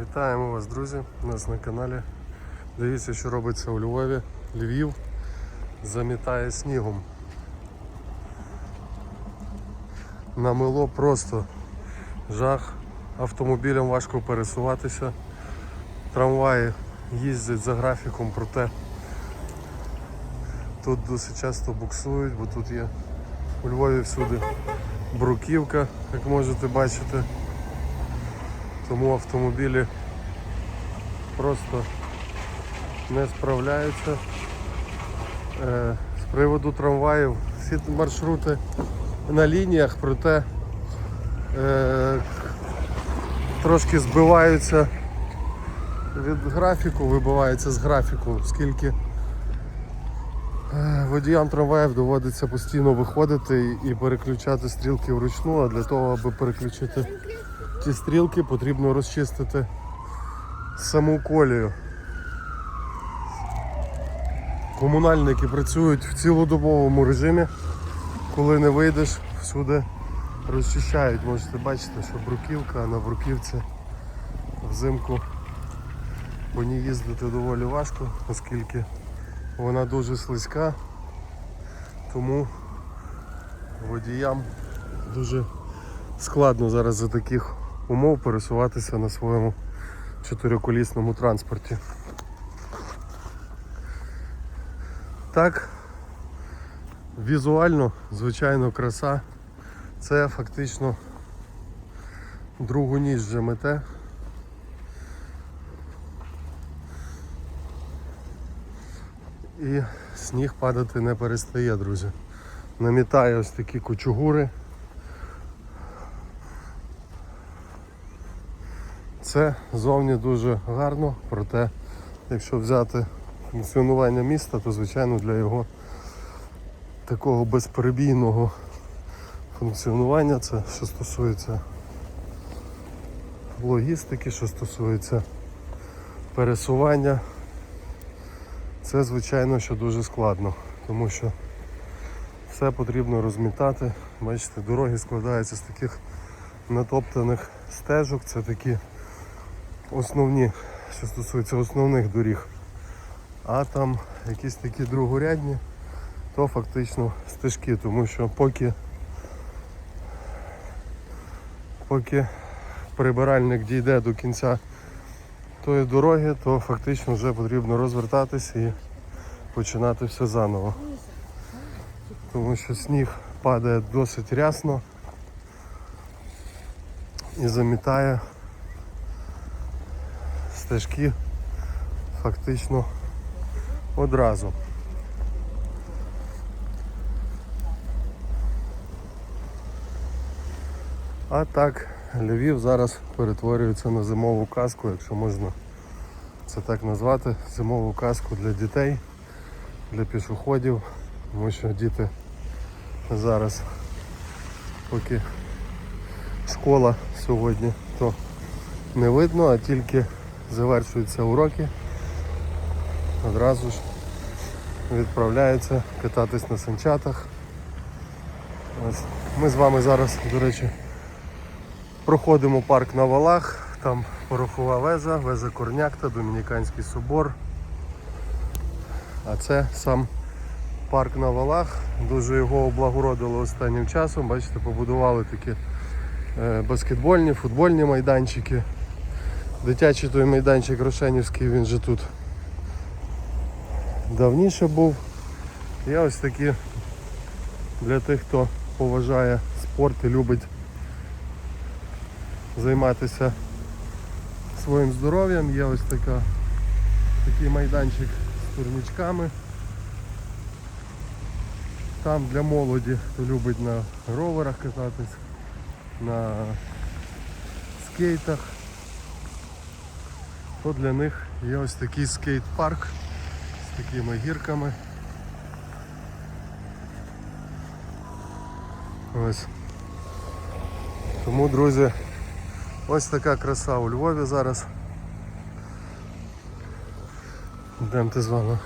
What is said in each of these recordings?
Вітаємо вас, друзі, у нас на каналі. Дивіться, що робиться у Львові. Львів замітає снігом. Намило просто жах. Автомобілям важко пересуватися. Трамваї їздять за графіком, проте тут досить часто буксують, бо тут є у Львові всюди бруківка, як можете бачити. Тому автомобілі просто не справляються. Е, З приводу трамваїв всі маршрути на лініях, проте е, трошки збиваються від графіку, вибиваються з графіку, оскільки е, водіям трамваїв доводиться постійно виходити і переключати стрілки вручну, а для того, аби переключити ті стрілки, потрібно розчистити саму колію. Комунальники працюють в цілодобовому режимі. Коли не вийдеш, всюди розчищають. Можете бачити, що бруківка, а на бруківці взимку по ній їздити доволі важко, оскільки вона дуже слизька, тому водіям дуже складно зараз за таких умов пересуватися на своєму чотириколісному транспорті. Так, візуально, звичайно, краса. Це фактично другу ніч вже мете. І сніг падати не перестає, друзі. Намітає ось такі кучугури. Це зовні дуже гарно, проте якщо взяти функціонування міста, то звичайно для його такого безперебійного функціонування, це що стосується логістики, що стосується пересування, це звичайно що дуже складно, тому що все потрібно розмітати. Бачите, дороги складаються з таких натоптаних стежок, це такі основні, що стосується основних доріг. А там якісь такі другорядні, то фактично стежки, тому що поки поки прибиральник дійде до кінця тої дороги, то фактично вже потрібно розвертатись і починати все заново. Тому що сніг падає досить рясно і замітає стежки фактично одразу. А так, Львів зараз перетворюється на зимову казку, якщо можна це так назвати, зимову казку для дітей, для пішоходів, тому що діти зараз, поки школа сьогодні, то не видно, а тільки завершуються уроки, одразу ж відправляються кататись на санчатах. Ось. Ми з вами зараз, до речі, проходимо парк на валах, там порохова вежа, вежа Корнякта, Домініканський собор. А це сам парк на валах. Дуже його облагородили останнім часом. Бачите, побудували такі е, баскетбольні, футбольні майданчики. Дитячий той майданчик Рошенівський, він же тут давніше був. Є ось такі для тих, хто поважає спорт і любить займатися своїм здоров'ям. Є ось така, такий майданчик з турнічками. Там для молоді, хто любить на роверах кататись, на скейтах то для них є ось такий скейт-парк з такими гірками. Ось. Тому, друзі, ось така краса у Львові зараз. Йдемте з вами.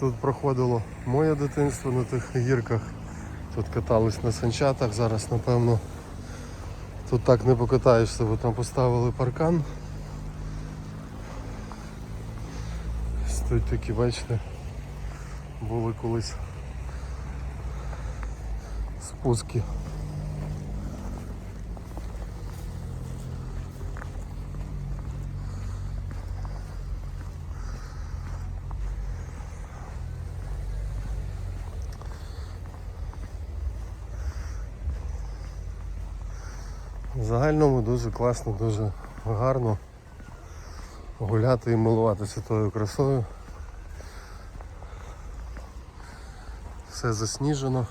Тут проходило моє дитинство на тих гірках. Тут катались на санчатах, зараз напевно Тут так не покатаєшся, бо там поставили паркан. Стоять такі, бачите, були колись спуски. В загальному дуже класно, дуже гарно гуляти і милуватися тою красою. Все засніжено.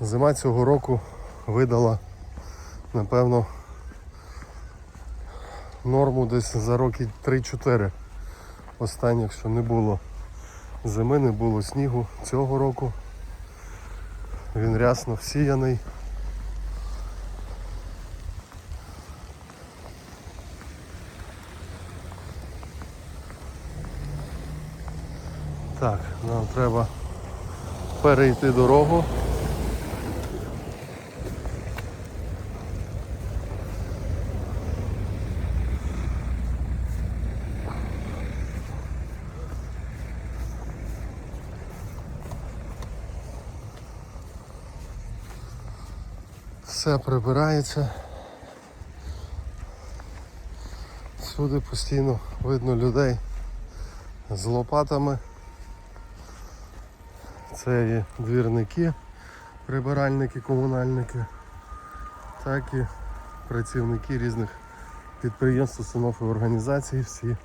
Зима цього року видала, напевно, норму десь за роки 3-4 останніх, що не було зими, не було снігу цього року. Він рясно всіяний. Так, нам треба перейти дорогу. Все прибирається. Всюди постійно видно людей з лопатами. Це і двірники, прибиральники, комунальники, так і працівники різних підприємств, установ і організацій. Всі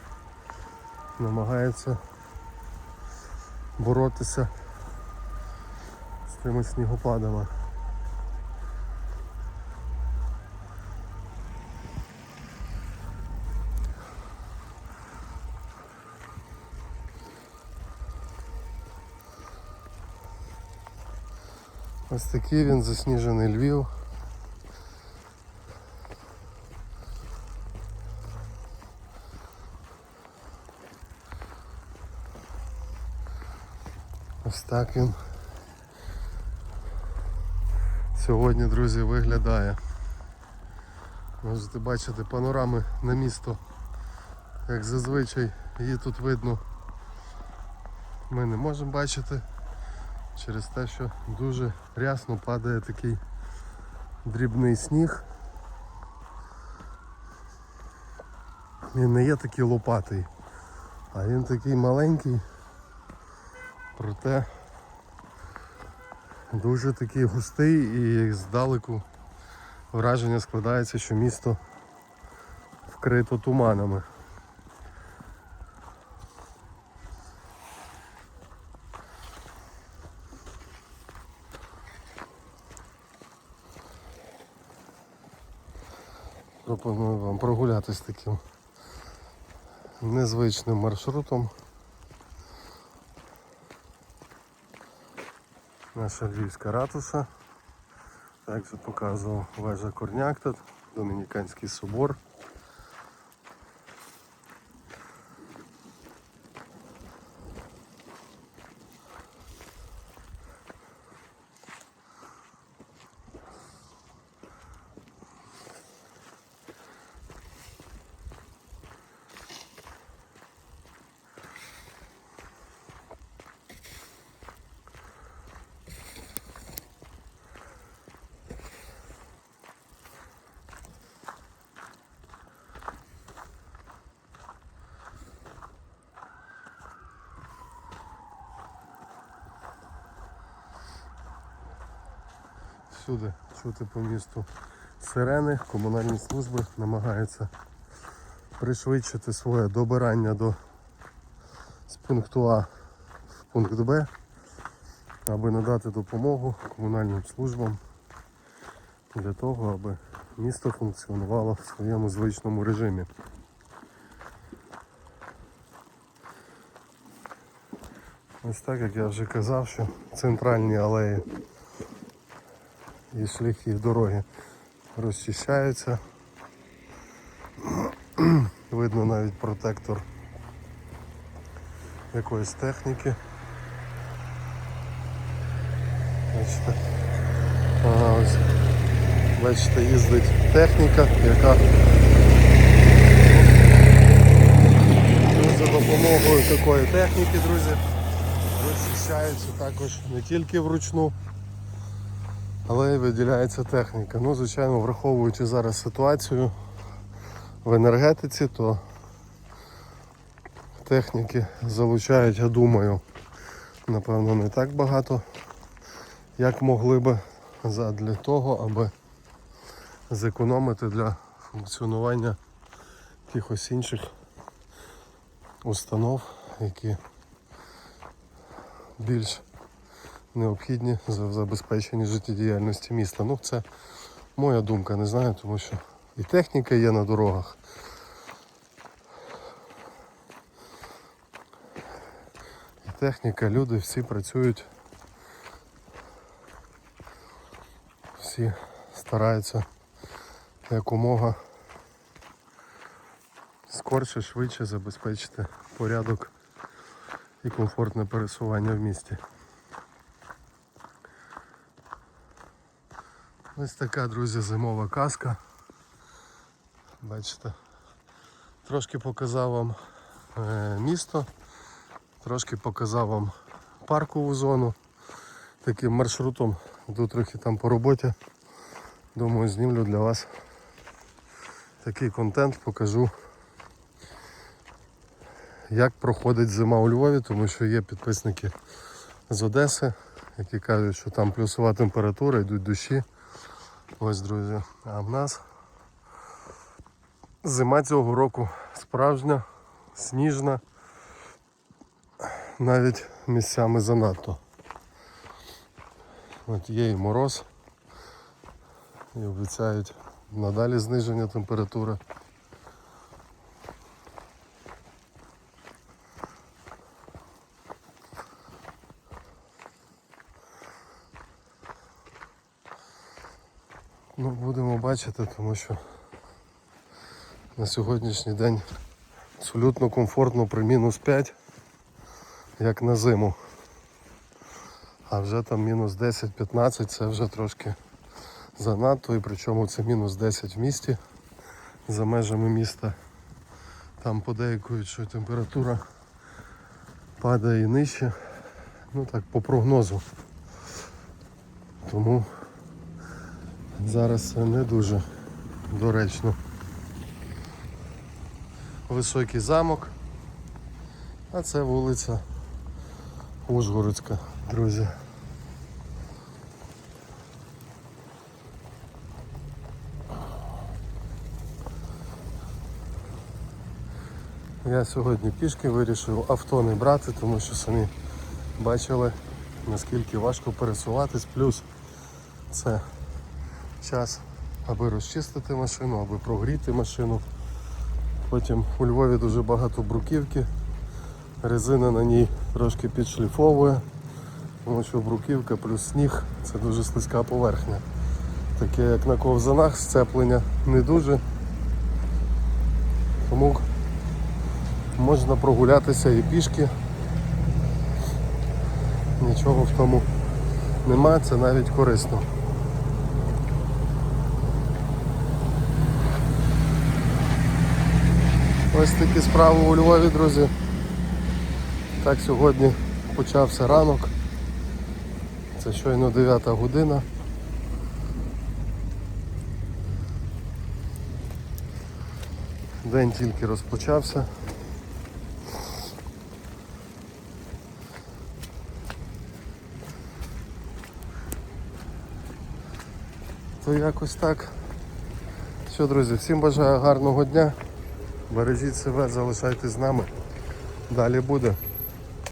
намагаються боротися з тими снігопадами. Ось такий він засніжений Львів. Ось так він сьогодні, друзі, виглядає. Можете бачити панорами на місто. Як зазвичай її тут видно. Ми не можемо бачити через те, що дуже рясно падає такий дрібний сніг. Він не є такий лопатий, а він такий маленький, проте дуже такий густий і здалеку враження складається, що місто вкрито туманами. Пропоную вам прогулятись таким незвичним маршрутом. Наша львівська ратуша. Також показував вежа Корняк тут, Домініканський собор. Всюди чути по місту сирени, комунальні служби намагаються пришвидшити своє добирання до з пункту А в пункт Б, аби надати допомогу комунальним службам для того, аби місто функціонувало в своєму звичному режимі. Ось так, як я вже казав, що центральні алеї і шляхи дороги розчищаються. Видно навіть протектор якоїсь техніки. Бачите? Ага, ось Бачите, їздить техніка, яка за допомогою такої техніки, друзі, розчищається також не тільки вручну, але виділяється техніка. Ну, звичайно, враховуючи зараз ситуацію в енергетиці, то техніки залучають, я думаю, напевно, не так багато, як могли би для того, аби зекономити для функціонування якихось інших установ, які більш необхідні за забезпечення життєдіяльності міста. Ну, це моя думка, не знаю, тому що і техніка є на дорогах. І техніка, люди всі працюють. Всі стараються якомога скорше, швидше забезпечити порядок і комфортне пересування в місті. Ось така, друзі, зимова казка. Бачите, трошки показав вам е, місто, трошки показав вам паркову зону. Таким маршрутом йду трохи там по роботі. Думаю, знімлю для вас такий контент, покажу, як проходить зима у Львові, тому що є підписники з Одеси, які кажуть, що там плюсова температура, йдуть дощі. Ось, друзі. А в нас зима цього року справжня, сніжна, навіть місцями занадто. От є і мороз. І обіцяють надалі зниження температури. Ну, будемо бачити, тому що на сьогоднішній день абсолютно комфортно при мінус 5, як на зиму. А вже там мінус 10-15 це вже трошки занадто і причому це мінус 10 в місті за межами міста. Там подейкують, що температура падає і нижче. Ну так по прогнозу. Тому зараз не дуже доречно. Високий замок, а це вулиця Ужгородська, друзі. Я сьогодні пішки вирішив авто не брати, тому що самі бачили наскільки важко пересуватись, плюс це час, аби розчистити машину, аби прогріти машину. Потім у Львові дуже багато бруківки, резина на ній трошки підшліфовує, тому що бруківка плюс сніг це дуже слизька поверхня. Таке як на ковзанах сцеплення не дуже. Тому можна прогулятися і пішки. Нічого в тому нема, це навіть корисно. Ось такі справи у Львові, друзі. Так сьогодні почався ранок. Це щойно 9 година. День тільки розпочався. То якось так. Все, друзі, всім бажаю гарного дня. Бережіть себе, залишайтесь з нами. Далі буде.